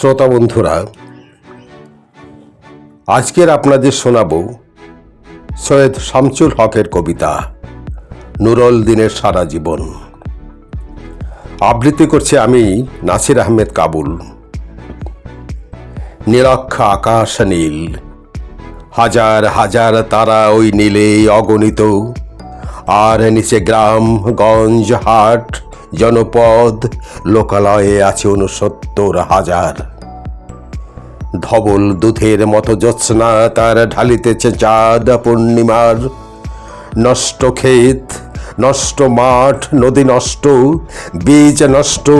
শ্রোতা বন্ধুরা, আজকের আপনাদের শোনাব সৈয়দ শামসুল হকের কবিতা, নুরল দিনের সারা জীবন। আবৃত্তি করছে আমি নাসির আহমেদ কাবুল। নিরক্ষ আকাশ নীল, হাজার হাজার তারা ওই নীলে অগণিত, আর নিচে গ্রাম গঞ্জ হাট জনপদ লোকালয়ে আছে উনসত্তর হাজার। ধবল দুধের মতো জ্যোৎস্না তার ঢালিতেছে চাঁদ পূর্ণিমার। নষ্ট ক্ষেত, নষ্ট মাঠ, নদী নষ্ট, বীজ নষ্ট,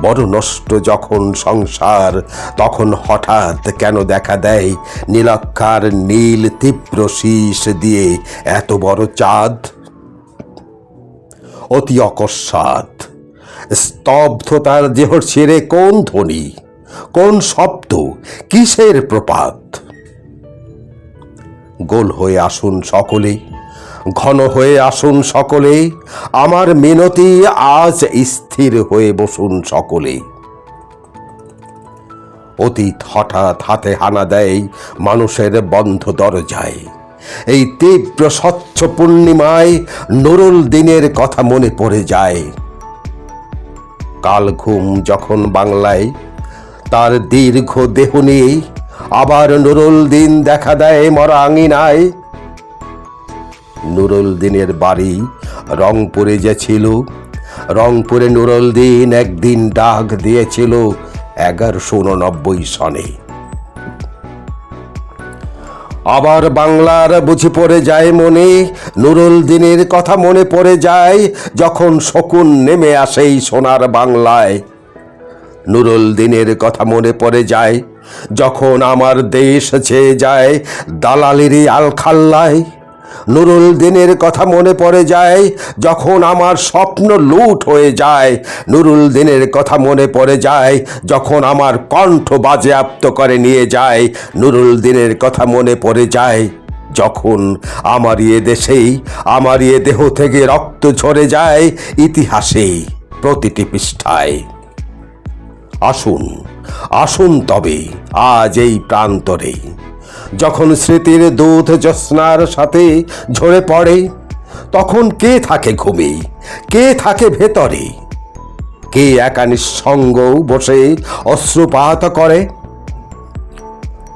বড় নষ্ট যখন সংসার, তখন হঠাৎ কেন দেখা দেয় নীলাক্ষার নীল তীব্র শীষ দিয়ে এত বড় চাঁদ? অতি অকস্মাৎ। স্তব্ধতার দেহ ছেড়ে কোন ধ্বনি? কোন শব্দ? কিসের প্রপাত? গোল হয়ে আসুন সকলে, ঘন হয়ে আসুন সকলে, আমার মিনতি আজ স্থির হয়ে বসুন সকলে। অতীত হঠাৎ হাতে হানা দেয় মানুষের বন্ধ দরজায়। এই তীব্র স্বচ্ছ পূর্ণিমায় নুরুল দিনের কথা মনে পড়ে যায়। কাল ঘুম যখন বাংলায়, তার দীর্ঘ দেহ নিয়ে আবার নুরুল দিন দেখা দেয় মরা আঙিনায় নুরুল দিনের বাড়ি রংপুরে যে ছিল, রংপুরে নুরুল দিন একদিন ডাক দিয়েছিল এগারোশো উননব্বই সনে। আবার বাংলার বুঝে পড়ে যায় মনে, নুরুল দিনের কথা মনে পড়ে যায়, যখন শকুন নেমে আসে সোনার বাংলায়। নুরুল দিনের কথা মনে পড়ে যায়, যখন আমার দেশ ছেয়ে যায় দালালেরই আলখাল্লায়। নুরুল দিনের কথা মনে পড়ে যায়, যখন আমার স্বপ্ন লুট হয়ে যায়। নুরুল দিনের কথা মনে পড়ে যায়, যখন আমার কণ্ঠ বাজেয়াপ্ত করে নিয়ে যায়। নুরুল দিনের কথা মনে পড়ে যায়, যখন আমার ইয়ে দেশেই, আমার ইয়ে দেহ থেকে রক্ত ঝরে যায় ইতিহাসে প্রতিটি পৃষ্ঠায়। আসুন আসুন তবে আজ এই প্রান্তরে। যখন স্মৃতির দুধ জ্যোৎস্নার সাথে ঝরে পড়ে, তখন কে থাকে ঘুমে? কে থাকে ভেতরে? কে একা নিঃসঙ্গ বসে অশ্রুপাত করে?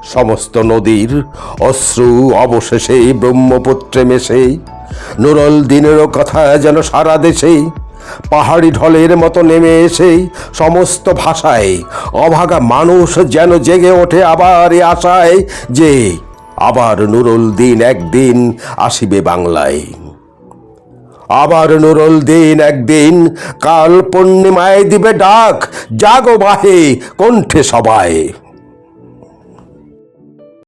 সমস্ত নদীর অশ্রু অবশেষে ব্রহ্মপুত্রে মেশে, নুরল দিনেরও কথা যেন সারা দেশে। পাহাড়ি ঢলের মতো নেমে এসে সমস্ত ভাষায় অভাগা মানুষ যেন জেগে ওঠে আবার এ আশায় যে আবার নুরুল দিন একদিন আসিবে বাংলায়। আবার নুরুল দিন একদিন কাল পূর্ণিমায় দিবে ডাক, জাগো বাহে কণ্ঠে সবাই